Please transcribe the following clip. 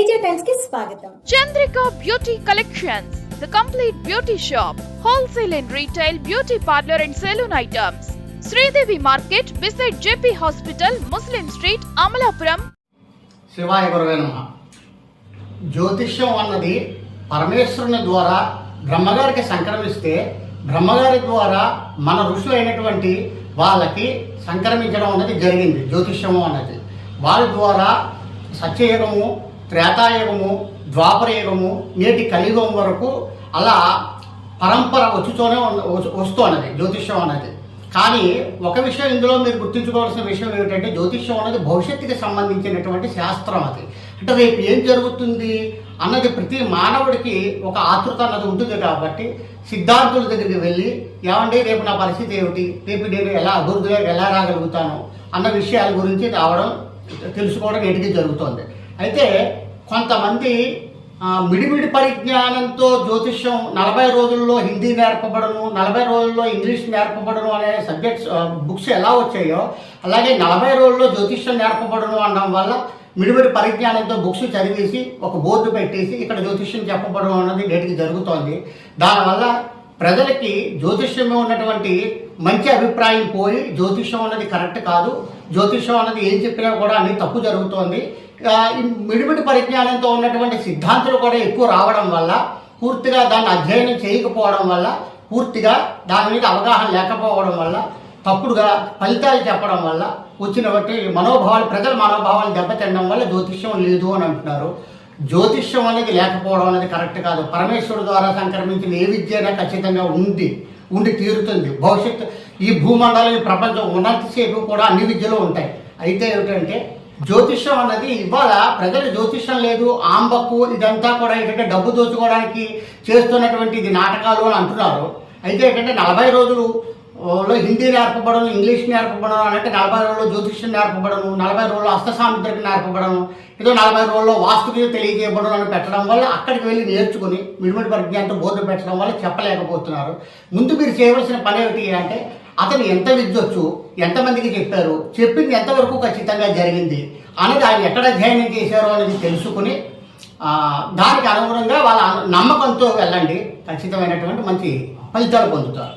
Vijaya Chandrika beauty collections complete beauty shop wholesale and retail beauty parlour and salon items. Sridevi market beside JP hospital Muslim street Amalapuram. శివాయ జ్యోతిష్యం అన్నది పరమేశ్వరుని ద్వారా బ్రహ్మగారికి సంక్రమిస్తే బ్రహ్మగారి ద్వారా మన ఋషులు వాళ్ళకి సంక్రమించడం అనేది జరిగింది. జ్యోతిష్యము అన్నది. వాళ్ళ ద్వారా సత్యయుగము త్రేతాయుగము ద్వాపరయుగము నేటి కలియుగం వరకు అలా పరంపర వచ్చుతూనే ఉన్న- వస్తు- వస్తూ అన్నది జ్యోతిష్యం అనేది కానీ ఒక విషయం ఇందులో మీరు గుర్తుంచుకోవాల్సిన విషయం ఏమిటంటే జ్యోతిష్యం అనేది భవిష్యత్తుకి సంబంధించినటువంటి శాస్త్రం అది. అంటే రేపు ఏం జరుగుతుంది అన్నది ప్రతి మానవుడికి ఒక ఆతృత అన్నది ఉంటుంది కాబట్టి సిద్ధాంతుల దగ్గరికి వెళ్ళి ఏమండి రేపు నా పరిస్థితి ఏమిటి? రేపు నేను ఎలా అభివృద్ధిగా ఎలా రాగలుగుతాను? అన్న విషయాల గురించి రావడం తెలుసుకోవడం ఎటుకి జరుగుతుంది. అయితే కొంతమంది మిడిమిడి పరిజ్ఞానంతో జ్యోతిష్యం నలభై రోజుల్లో హిందీ నేర్పబడను నలభై రోజుల్లో ఇంగ్లీష్ నేర్పబడను అనే సబ్జెక్ట్స్ బుక్స్ ఎలా వచ్చాయో అలాగే నలభై రోజుల్లో జ్యోతిష్యం నేర్పబడను అనడం వల్ల మిడిమిడి పరిజ్ఞానంతో బుక్స్ చదివేసి ఒక బోర్డు పెట్టేసి ఇక్కడ జ్యోతిష్యం చెప్పబడడం అన్నది నేటికి జరుగుతోంది. దానివల్ల ప్రజలకి జ్యోతిష్యంలో ఉన్నటువంటి మంచి అభిప్రాయం పోయి జ్యోతిష్యం అన్నది కరెక్ట్ కాదు జ్యోతిష్యం అన్నది ఏం చెప్పినా కూడా అన్ని తప్పు జరుగుతోంది. మిడిమిడి పరిజ్ఞానంతో ఉన్నటువంటి సిద్ధాంతులు కూడా ఎక్కువ రావడం వల్ల పూర్తిగా దాన్ని అధ్యయనం చేయకపోవడం వల్ల పూర్తిగా దాని మీద అవగాహన లేకపోవడం వల్ల తప్పుడుగా ఫలితాలు చెప్పడం వల్ల వచ్చినటువంటి మనోభావాలు ప్రజల మనోభావాలు దెబ్బతినడం వల్ల జ్యోతిష్యం లేదు అని అంటున్నారు. జ్యోతిష్యం అనేది లేకపోవడం అనేది కరెక్ట్ కాదు. పరమేశ్వరుడు ద్వారా సంక్రమించిన ఏ విద్య అయినా ఖచ్చితంగా ఉంది ఉండి తీరుతుంది. భవిష్యత్తు ఈ భూమండలం ఈ ప్రపంచం ఉన్నంతసేపు కూడా అన్ని విద్యలు ఉంటాయి. అయితే ఏమిటంటే జ్యోతిష్యం అన్నది ఇవాళ ప్రజలు జ్యోతిష్యం లేదు ఆంబక్కు ఇదంతా కూడా ఏంటంటే డబ్బు దోచుకోవడానికి చేస్తున్నటువంటి ఇది నాటకాలు అని అంటున్నారు. అయితే ఏంటంటే నలభై రోజులు లో హిందీ నేర్పబడను ఇంగ్లీష్ నేర్పబడను అంటే నలభై రోజుల్లో జ్యోతిష్యం నేర్పబడను నలభై రోజుల్లో హస్తసాముద్రిక నేర్పబడను ఏదో నలభై రోజుల్లో వాస్తుకి తెలియజేయబడను అని పెట్టడం వల్ల అక్కడికి వెళ్ళి నేర్చుకుని మిడిమిడి పరిజ్ఞానంతో బోర్డు పెట్టడం వల్ల చెప్పలేకపోతున్నారు. ముందు మీరు చేయవలసిన పని ఏమిటి అంటే అతను ఎంత విద్యొచ్చు ఎంతమందికి చెప్పారు చెప్పింది ఎంతవరకు ఖచ్చితంగా జరిగింది అనేది ఆయన ఎక్కడ అధ్యయనం చేశారో అనేది తెలుసుకుని దానికి అనుగుణంగా వాళ్ళ నమ్మకంతో వెళ్ళండి ఖచ్చితమైనటువంటి మంచి ఫలితాలు పొందుతారు.